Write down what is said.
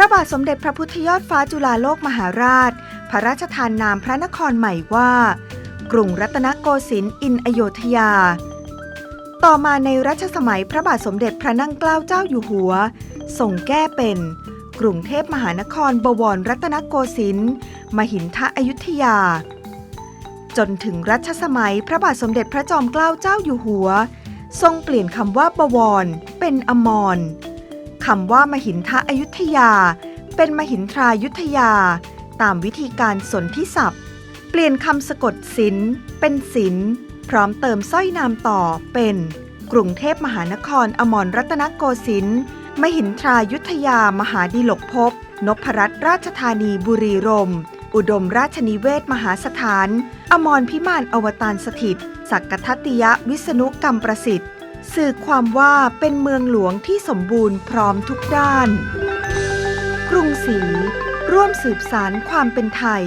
ระบาทสมเด็จพระพุทธยอดฟ้าจุฬาโลกมหาราช พระราชทานนามพระนครใหม่ว่า กรุงรัตนโกสินทร์อินอโยธยา ต่อมาในรัชสมัยพระบาทสมเด็จพระนั่งเกล้าเจ้าอยู่หัวทรงแก้เป็น กรุงเทพมหานครบวรรัตนโกสินทร์มหินทะอยุธยา จนถึงรัชสมัยพระบาทสมเด็จพระจอมเกล้าเจ้าอยู่หัว ทรงเปลี่ยนคำว่าบวรเป็นอมรำว่ามหินทะอยุธยา เป็นมหินทรายุธยา ตามวิธีการสนธิศัพท์ เปลี่ยนคำสะกดสินเป็นสินพร้อมเติมสร้อยนามต่อเป็น กรุงเทพมหานครอมรรัตนโกสินทร์มหินทรายุธยามหาดิลกภพนพรัตนราชธานีบุรีรมอุดมราชนิเวศมหาสถาน อมรพิมานอวตารสถิต สักกทัตติยะวิษณุกรรมประสิทธิ์ สื่อความว่าเป็นเมืองหลวงที่สมบูรณ์พร้อมทุกด้าน กรุงศรีร่วมสืบสารความเป็นไทย